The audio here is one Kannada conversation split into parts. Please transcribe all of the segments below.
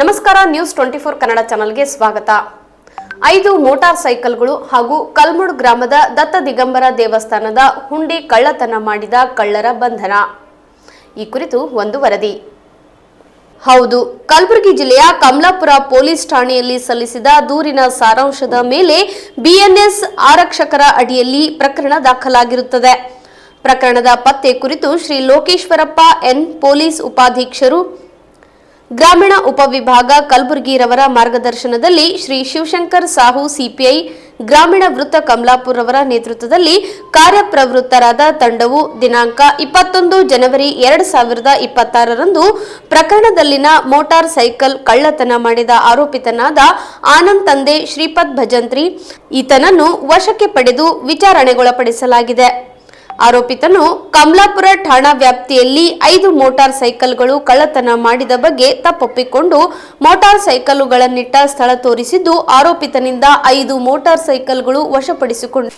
ನಮಸ್ಕಾರ ನ್ಯೂಸ್ ಟ್ವೆಂಟಿ ಫೋರ್ ಕನ್ನಡ ಚಾನಲ್ಗೆ ಸ್ವಾಗತ. ಐದು ಮೋಟಾರ್ ಸೈಕಲ್ಗಳು ಹಾಗೂ ಕಲ್ಮುಡ್ ಗ್ರಾಮದ ದತ್ತ ದಿಗಂಬರ ದೇವಸ್ಥಾನದ ಹುಂಡಿ ಕಳ್ಳತನ ಮಾಡಿದ ಕಳ್ಳರ ಬಂಧನ. ಈ ಕುರಿತು ಒಂದು ವರದಿ. ಹೌದು, ಕಲಬುರಗಿ ಜಿಲ್ಲೆಯ ಕಮಲಾಪುರ ಪೊಲೀಸ್ ಠಾಣೆಯಲ್ಲಿ ಸಲ್ಲಿಸಿದ ದೂರಿನ ಸಾರಾಂಶದ ಮೇಲೆ ಬಿಎನ್ಎಸ್ ಆರಕ್ಷಕರ ಅಡಿಯಲ್ಲಿ ಪ್ರಕರಣ ದಾಖಲಾಗಿರುತ್ತದೆ. ಪ್ರಕರಣದ ಪತ್ತೆ ಕುರಿತು ಶ್ರೀ ಲೋಕೇಶ್ವರಪ್ಪ ಎನ್ ಪೊಲೀಸ್ ಉಪಾಧೀಕ್ಷರು ಗ್ರಾಮೀಣ ಉಪವಿಭಾಗ ಕಲಬುರಗಿರವರ ಮಾರ್ಗದರ್ಶನದಲ್ಲಿ ಶ್ರೀ ಶಿವಶಂಕರ್ ಸಾಹು ಸಿಪಿಐ, ಗ್ರಾಮೀಣ ವೃತ್ತ ಕಮಲಾಪುರವರ ನೇತೃತ್ವದಲ್ಲಿ ಕಾರ್ಯಪ್ರವೃತ್ತರಾದ ತಂಡವು ದಿನಾಂಕ ಇಪ್ಪತ್ತೊಂದು ಜನವರಿ ಎರಡು ಸಾವಿರದ ಇಪ್ಪತ್ತಾರರಂದು ಪ್ರಕರಣದಲ್ಲಿನ ಮೋಟಾರ್ ಸೈಕಲ್ ಕಳ್ಳತನ ಮಾಡಿದ ಆರೋಪಿತನಾದ ಆನಂದ್ ತಂದೆ ಶ್ರೀಪದ್ ಭಜಂತ್ರಿ. ಈತನನ್ನು ವಶಕ್ಕೆ ಪಡೆದು ವಿಚಾರಣೆಗೊಳಪಡಿಸಲಾಗಿದೆ. ಆರೋಪಿತನು ಕಮಲಾಪುರ ಠಾಣಾ ವ್ಯಾಪ್ತಿಯಲ್ಲಿ ಐದು ಮೋಟಾರ್ ಸೈಕಲ್ಗಳು ಕಳ್ಳತನ ಮಾಡಿದ ಬಗ್ಗೆ ತಪ್ಪೊಪ್ಪಿಕೊಂಡು ಮೋಟಾರ್ ಸೈಕಲ್ಗಳನ್ನಿಟ್ಟ ಸ್ಥಳ ತೋರಿಸಿದ್ದು ಆರೋಪಿತನಿಂದ ಐದು ಮೋಟಾರ್ ಸೈಕಲ್ಗಳು ವಶಪಡಿಸಿಕೊಂಡು.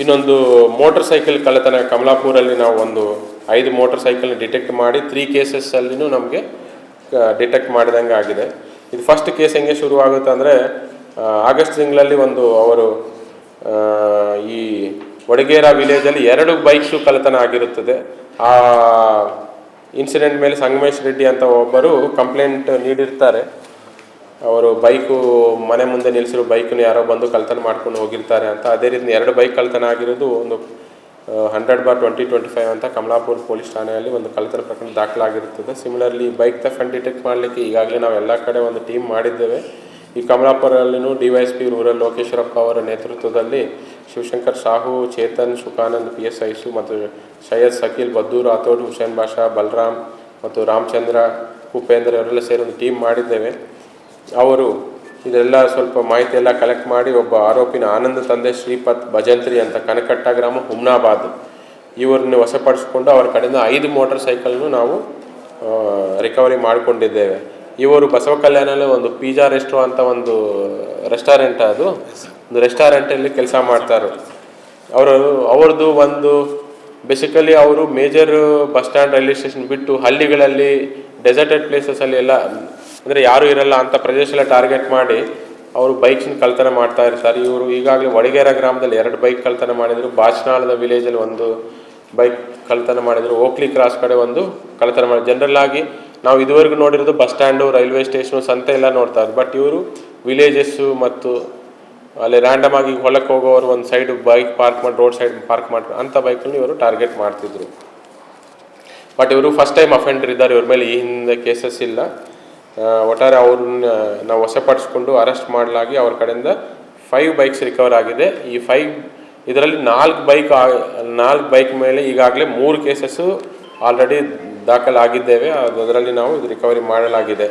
ಇನ್ನೊಂದು ಮೋಟರ್ ಸೈಕಲ್ ಕಳ್ಳತನ ಕಮಲಾಪುರಲ್ಲಿ ನಾವು ಒಂದು ಐದು ಮೋಟರ್ ಸೈಕಲ್ ಡಿಟೆಕ್ಟ್ ಮಾಡಿ ತ್ರೀ ಕೇಸಸ್ ಅಲ್ಲಿನೂ ನಮಗೆ ಡಿಟೆಕ್ಟ್ ಮಾಡಿದಂಗೆ ಆಗಿದೆ ಇದು ಫಸ್ಟ್ ಕೇಸ್ ಹೆಂಗೆ ಶುರುವಾಗುತ್ತೆ ಅಂದರೆ ಆಗಸ್ಟ್ ತಿಂಗಳಲ್ಲಿ ಒಂದು ಅವರು ವಡಗೇರ ವಿಲೇಜಲ್ಲಿ ಎರಡು ಬೈಕ್ಸು ಕಳತನ ಆಗಿರುತ್ತದೆ ಆ ಇನ್ಸಿಡೆಂಟ್ ಮೇಲೆ ಸಂಗಮೇಶ್ ರೆಡ್ಡಿ ಅಂತ ಒಬ್ಬರು ಕಂಪ್ಲೇಂಟ್ ನೀಡಿರ್ತಾರೆ. ಅವರು ಬೈಕು ಮನೆ ಮುಂದೆ ನಿಲ್ಲಿಸಿರೋ ಬೈಕನ್ನು ಯಾರೋ ಬಂದು ಕಳತನ ಮಾಡ್ಕೊಂಡು ಹೋಗಿರ್ತಾರೆ ಅಂತ. ಅದೇ ರೀತಿ ಎರಡು ಬೈಕ್ ಕಳತನ ಆಗಿರೋದು ಒಂದು hundred bar twenty twenty five ಅಂತ ಕಮಲಾಪುರ ಪೊಲೀಸ್ ಠಾಣೆಯಲ್ಲಿ ಒಂದು ಕಳ್ತನ ಪ್ರಕರಣ ದಾಖಲಾಗಿರುತ್ತದೆ. ಸಿಮಿಲರ್ಲಿ ಬೈಕ್ ತಫ್ ಡಿಟೆಕ್ಟ್ ಮಾಡಲಿಕ್ಕೆ ಈಗಾಗಲೇ ನಾವು ಎಲ್ಲ ಕಡೆ ಒಂದು ಟೀಮ್ ಮಾಡಿದ್ದೇವೆ. ಈ ಕಮಲಾಪುರಲ್ಲಿನೂ D Y S P rural Lokeshwarappa ಅವರ ನೇತೃತ್ವದಲ್ಲಿ Shivashankar, Sahu, Chetan, Sukhanand P S ice ಮತ್ತು ಸೈಯದ್ ಸಕೀಲ್, ಬದ್ದೂರ್ ರಾಥೋಡ್ ಹುಸೇನ್ ಬಾಷಾ, ಬಲರಾಮ್ ಮತ್ತು ರಾಮಚಂದ್ರ, ಉಪೇಂದ್ರ ಅವರೆಲ್ಲ ಸೇರಿ ಒಂದು ಟೀಮ್ ಮಾಡಿದ್ದೇವೆ. ಅವರು ಇದೆಲ್ಲ ಸ್ವಲ್ಪ ಮಾಹಿತಿ ಎಲ್ಲ ಕಲೆಕ್ಟ್ ಮಾಡಿ ಒಬ್ಬ ಆರೋಪಿನ ಆನಂದ ತಂದೆ ಶ್ರೀಪತ್ ಭಜಂತ್ರಿ ಅಂತ ಕನಕಟ್ಟ ಗ್ರಾಮ ಹುಮ್ನಾಬಾದ್. ಇವರನ್ನ ವಶಪಡಿಸಿಕೊಂಡು ಅವರ ಕಡೆಯಿಂದ ಐದು ಮೋಟರ್ ಸೈಕಲ್ನು ನಾವು ರಿಕವರಿ ಮಾಡಿಕೊಂಡಿದ್ದೇವೆ. ಇವರು ಬಸವ ಕಲ್ಯಾಣಲ್ಲಿ ಒಂದು ಪಿಜಾ ರೆಸ್ಟೋ ಅಂತ ಒಂದು ರೆಸ್ಟೋರೆಂಟ್ ಅದು. ಒಂದು ರೆಸ್ಟೋರೆಂಟಲ್ಲಿ ಕೆಲಸ ಮಾಡ್ತಾರೆ. ಅವರು, ಅವ್ರದ್ದು ಒಂದು ಬೇಸಿಕಲಿ ಅವರು major bus stand railway station ಬಿಟ್ಟು ಹಳ್ಳಿಗಳಲ್ಲಿ ಡೆಸರ್ಟೆಡ್ ಪ್ಲೇಸಸಲ್ಲಿ ಎಲ್ಲ, ಅಂದರೆ ಯಾರೂ ಇರಲ್ಲ ಅಂತ ಪ್ರದೇಶ ಎಲ್ಲ ಟಾರ್ಗೆಟ್ ಮಾಡಿ, ಅವರು ಬೈಕ್ಸ್ನ ಕಳ್ತನ ಮಾಡ್ತಾ ಇರ್ತಾರೆ ಇವರು ಈಗಾಗಲೇ ವಡಗೇರ ಗ್ರಾಮದಲ್ಲಿ ಎರಡು ಬೈಕ್ ಕಳ್ತನ ಮಾಡಿದರು. ಬಾಚನಾಳದ ವಿಲೇಜಲ್ಲಿ ಒಂದು ಬೈಕ್ ಕಳ್ತನ ಮಾಡಿದರು. ಓಕ್ಲಿ ಕ್ರಾಸ್ ಕಡೆ ಒಂದು ಕಳ್ತನ ಮಾಡಿ ಜನರಲ್ ಆಗಿ ನಾವು ಇದುವರೆಗೂ ನೋಡಿರೋದು ಬಸ್ ಸ್ಟ್ಯಾಂಡು ರೈಲ್ವೆ ಸ್ಟೇಷನು ಸಂತೆ ಎಲ್ಲ ನೋಡ್ತಾ ಬಟ್ ಇವರು ವಿಲೇಜಸ್ಸು ಮತ್ತು ಅಲ್ಲಿ ರ್ಯಾಂಡಮ್ ಆಗಿ ಹೊಲಕ್ಕೆ ಹೋಗೋರು ಒಂದು ಸೈಡ್ ಬೈಕ್ ಪಾರ್ಕ್ ಮಾಡಿ ರೋಡ್ ಸೈಡ್ ಪಾರ್ಕ್ ಮಾಡಿ ಅಂಥ ಬೈಕನ್ನು ಇವರು ಟಾರ್ಗೆಟ್ ಮಾಡ್ತಿದ್ರು. ಬಟ್ ಇವರು ಫಸ್ಟ್ ಟೈಮ್ ಅಫೆಂಡರ್ ಇದ್ದಾರೆ, ಇವ್ರ ಮೇಲೆ ಈ ಹಿಂದೆ ಕೇಸಸ್ ಇಲ್ಲ ಒಟ್ಟಾರೆ ಅವ್ರನ್ನ ನಾವು ವಶಪಡಿಸ್ಕೊಂಡು ಅರೆಸ್ಟ್ ಮಾಡಲಾಗಿ ಅವ್ರ ಕಡೆಯಿಂದ ಫೈವ್ ಬೈಕ್ಸ್ ರಿಕವರ್ ಆಗಿದೆ. ಈ ಫೈವ್ ಇದರಲ್ಲಿ ನಾಲ್ಕು ಬೈಕ್ ನಾಲ್ಕು ಬೈಕ್ ಮೇಲೆ ಈಗಾಗಲೇ ಮೂರು ಕೇಸಸ್ಸು ಆಲ್ರೆಡಿ ದಾಖಲಾಗಿದ್ದೇವೆ. ಅದು ಅದರಲ್ಲಿ ನಾವು ಇದು ರಿಕವರಿ ಮಾಡಲಾಗಿದೆ.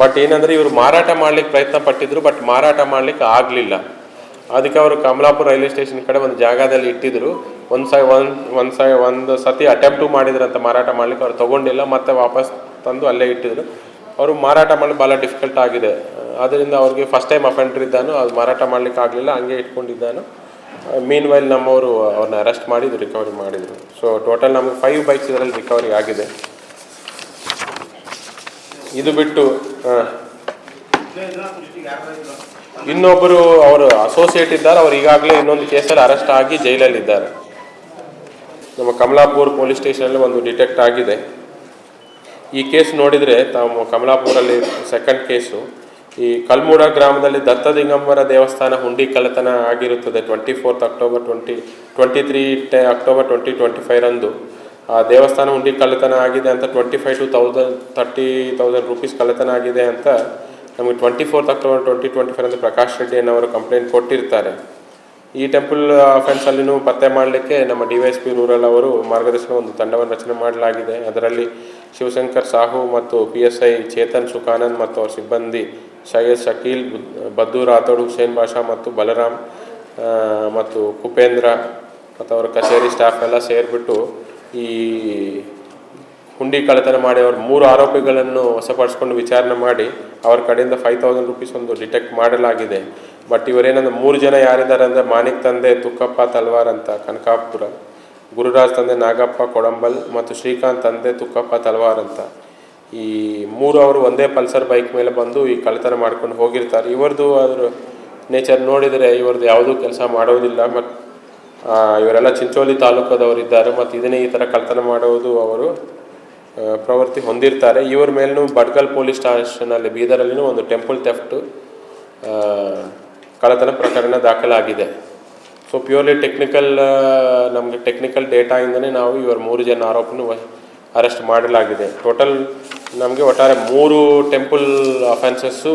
ಬಟ್ ಏನಂದರೆ ಇವರು ಮಾರಾಟ ಮಾಡ್ಲಿಕ್ಕೆ ಪ್ರಯತ್ನ ಪಟ್ಟಿದ್ರು ಬಟ್ ಮಾರಾಟ ಮಾಡ್ಲಿಕ್ಕೆ ಆಗಲಿಲ್ಲ. ಅದಕ್ಕೆ ಅವರು ಕಮಲಾಪುರ ರೈಲ್ವೆ ಸ್ಟೇಷನ್ ಕಡೆ ಒಂದು ಜಾಗದಲ್ಲಿ ಇಟ್ಟಿದ್ರು. ಒಂದು ಸಾರಿ ಒಂದು ಒಂದು ಸೈ, ಒಂದು ಸತಿ ಅಟೆಂಪ್ಟು ಮಾಡಿದ್ರಂತ ಮಾರಾಟ ಮಾಡ್ಲಿಕ್ಕೆ ಅವ್ರು ತಗೊಂಡಿಲ್ಲ, ಮತ್ತೆ ವಾಪಸ್ ತಂದು ಅಲ್ಲೇ ಇಟ್ಟಿದ್ರು. ಅವರು ಮಾರಾಟ ಮಾಡಲು ಭಾಳ ಡಿಫಿಕಲ್ಟ್ ಆಗಿದೆ. ಅದರಿಂದ ಅವ್ರಿಗೆ ಫಸ್ಟ್ ಟೈಮ್ ಅಫೆಂಡರ್ ಇದ್ದಾನು, ಅದು ಮಾರಾಟ ಮಾಡ್ಲಿಕ್ಕೆ ಆಗಲಿಲ್ಲ, ಹಂಗೆ ಇಟ್ಕೊಂಡಿದ್ದಾನು. ಮೀನ್ ವೈಲ್ ನಮ್ಮವರು ಅವ್ರನ್ನ ಅರೆಸ್ಟ್ ಮಾಡಿದ್ರು ರಿಕವರಿ ಮಾಡಿದರು. ಸೊ ಟೋಟಲ್ ನಮಗೆ ಫೈವ್ ಬೈಕ್ಸ್ ಇದರಲ್ಲಿ ರಿಕವರಿ ಆಗಿದೆ. ಇದು ಬಿಟ್ಟು ಇನ್ನೊಬ್ಬರು ಅವರು ಅಸೋಸಿಯೇಟ್ ಇದ್ದಾರೆ, ಅವರು ಈಗಾಗಲೇ ಇನ್ನೊಂದು ಕೇಸಲ್ಲಿ ಅರೆಸ್ಟ್ ಆಗಿ ಜೈಲಲ್ಲಿ ಇದ್ದಾರೆ. ನಮ್ಮ ಕಮಲಾಪುರ ಪೊಲೀಸ್ ಸ್ಟೇಷನಲ್ಲಿ ಒಂದು ಡಿಟೆಕ್ಟ್ ಆಗಿದೆ. ಈ ಕೇಸ್ ನೋಡಿದರೆ ತಾವು ಕಮಲಾಪುರಲ್ಲಿ ಸೆಕೆಂಡ್ ಕೇಸು ಈ ಕಲ್ಮೂಡ ಗ್ರಾಮದಲ್ಲಿ ದತ್ತದಿಂಗಂಬರ ದೇವಸ್ಥಾನ ಹುಂಡಿ ಕಳ್ಳತನ ಆಗಿರುತ್ತದೆ twenty fourth October twenty twenty three ಟೆ October twenty twenty five ರಂದು. ಆ ದೇವಸ್ಥಾನ ಹುಂಡಿ ಕಳ್ಳತನ ಆಗಿದೆ ಅಂತ twenty five two thousand thirty thousand rupees ಕಳ್ಳತನ ಆಗಿದೆ ಅಂತ ನಮಗೆ twenty fourth October twenty twenty five ಅಂತ ಪ್ರಕಾಶ್ ರೆಡ್ಡಿ ಅನ್ನೋರು ಕಂಪ್ಲೇಂಟ್ ಕೊಟ್ಟಿರ್ತಾರೆ. ಈ ಟೆಂಪಲ್ ಅಫೆನ್ಸಲ್ಲಿನೂ ಪತ್ತೆ ಮಾಡಲಿಕ್ಕೆ ನಮ್ಮ D Y S P rural ಅವರು ಮಾರ್ಗದರ್ಶನ ಒಂದು ತಂಡವನ್ನು ರಚನೆ ಮಾಡಲಾಗಿದೆ. ಅದರಲ್ಲಿ ಶಿವಶಂಕರ್ ಸಾಹು ಮತ್ತು P S I Chetan Sukhanand ಮತ್ತು ಅವರ ಸಿಬ್ಬಂದಿ ಸೈಯದ್ ಶಕೀಲ್ ಬದ್ದು ರಾಥೋಡ್, ಹುಸೇನ್ ಬಾಷಾ ಮತ್ತು ಬಲರಾಮ್ ಮತ್ತು ಕುಪೇಂದ್ರ ಮತ್ತು ಅವರ ಕಚೇರಿ ಸ್ಟಾಫ್ ಎಲ್ಲ ಸೇರಿಬಿಟ್ಟು ಈ ಹುಂಡಿ ಕಳ್ಳತನ ಮಾಡಿ ಅವರು ಮೂರು ಆರೋಪಿಗಳನ್ನು ವಶಪಡಿಸ್ಕೊಂಡು ವಿಚಾರಣೆ ಮಾಡಿ ಅವ್ರ ಕಡೆಯಿಂದ ಫೈವ್ ತೌಸಂಡ್ ರುಪೀಸ್ ಒಂದು ಡಿಟೆಕ್ಟ್ ಮಾಡಲಾಗಿದೆ. ಬಟ್ ಇವರೇನಂದ್ರೆ ಮೂರು ಜನ ಯಾರಿದ್ದಾರೆ ಅಂದರೆ ಮಾನಿಕ್ ತಂದೆ, ತುಕ್ಕಪ್ಪ, ತಲ್ವಾರ್ ಅಂತ, ಕನಕಾಪುರ, ಗುರುರಾಜ್ ತಂದೆ, ನಾಗಪ್ಪ, ಕೊಡಂಬಲ್ ಮತ್ತು ಶ್ರೀಕಾಂತ್ ತಂದೆ, ತುಕ್ಕಪ್ಪ, ತಲ್ವಾರ್ ಅಂತ. ಈ ಮೂರು ಅವರು ಒಂದೇ ಪಲ್ಸರ್ ಬೈಕ್ ಮೇಲೆ ಬಂದು ಈ ಕಳ್ಳತನ ಮಾಡ್ಕೊಂಡು ಹೋಗಿರ್ತಾರೆ. ಇವ್ರದ್ದು ಅದ್ರ ನೇಚರ್ ನೋಡಿದರೆ ಇವ್ರದ್ದು ಯಾವುದೂ ಕೆಲಸ ಮಾಡೋದಿಲ್ಲ. ಮತ್ತು ಇವರೆಲ್ಲ ಚಿಂಚೋಳಿ ತಾಲೂಕದವರಿದ್ದಾರೆ ಮತ್ತು ಇದನ್ನೇ ಈ ಥರ ಕಳ್ಳತನ ಮಾಡುವುದು ಅವರು ಪ್ರವೃತ್ತಿ ಹೊಂದಿರ್ತಾರೆ. ಇವರ ಮೇಲೂ ಬಡ್ಗಲ್ ಪೊಲೀಸ್ ಸ್ಟೇಷನಲ್ಲಿ, ಬೀದರಲ್ಲಿನೂ ಒಂದು ಟೆಂಪಲ್ ಥೆಫ್ಟು ಕಳ್ಳತನ ಪ್ರಕರಣ ದಾಖಲಾಗಿದೆ. ಸೊ ಪ್ಯೂರ್ಲಿ ಟೆಕ್ನಿಕಲ್ ನಮಗೆ ಟೆಕ್ನಿಕಲ್ ಡೇಟಾಯಿಂದನೇ ನಾವು ಇವರು ಮೂರು ಜನ ಆರೋಪನ ಅರೆಸ್ಟ್ ಮಾಡಲಾಗಿದೆ. ಟೋಟಲ್ ನಮಗೆ ಒಟ್ಟಾರೆ ಮೂರು ಟೆಂಪಲ್ ಅಫೆನ್ಸಸ್ಸು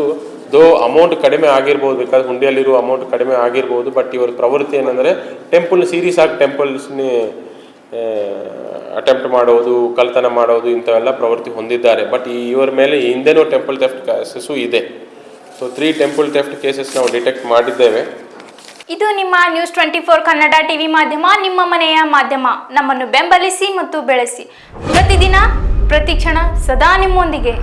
ದೋ ಅಮೌಂಟ್ ಕಡಿಮೆ ಆಗಿರ್ಬೋದು ಬೇಕಾದ್ರೆ ಹುಂಡಿಯಲ್ಲಿರುವ ಅಮೌಂಟ್ ಕಡಿಮೆ ಆಗಿರ್ಬೋದು ಬಟ್ ಇವರ ಪ್ರವೃತ್ತಿ ಏನಂದರೆ ಟೆಂಪಲ್ ಸೀರೀಸ್ ಆಗಿ ಟೆಂಪಲ್ಸ್ನೇ ಅಟೆಂಪ್ಟ್ ಮಾಡೋದು, ಕಲ್ತನ ಮಾಡೋದು, ಇಂಥವೆಲ್ಲ ಪ್ರವೃತ್ತಿ ಹೊಂದಿದ್ದಾರೆ. ಬಟ್ ಇವರ ಮೇಲೆ ಹಿಂದೆನೂ ಟೆಂಪಲ್ ಥೆಫ್ಟ್ ಕೇಸಸ್ಸು ಇದೆ. So three temple theft cases ನಾವು ಡಿಟೆಕ್ಟ್ ಮಾಡಿದ್ದೇವೆ. ಇದು ನಿಮ್ಮ news twenty four Kannada TV ಮಾಧ್ಯಮ, ನಿಮ್ಮ ಮನೆಯ ಮಾಧ್ಯಮ. ನಮ್ಮನ್ನು ಬೆಂಬಲಿಸಿ ಮತ್ತು ಬೆಳೆಸಿ. ಪ್ರತಿದಿನ ಪ್ರತಿಕ್ಷಣ ಸದಾ ನಿಮ್ಮೊಂದಿಗೆ.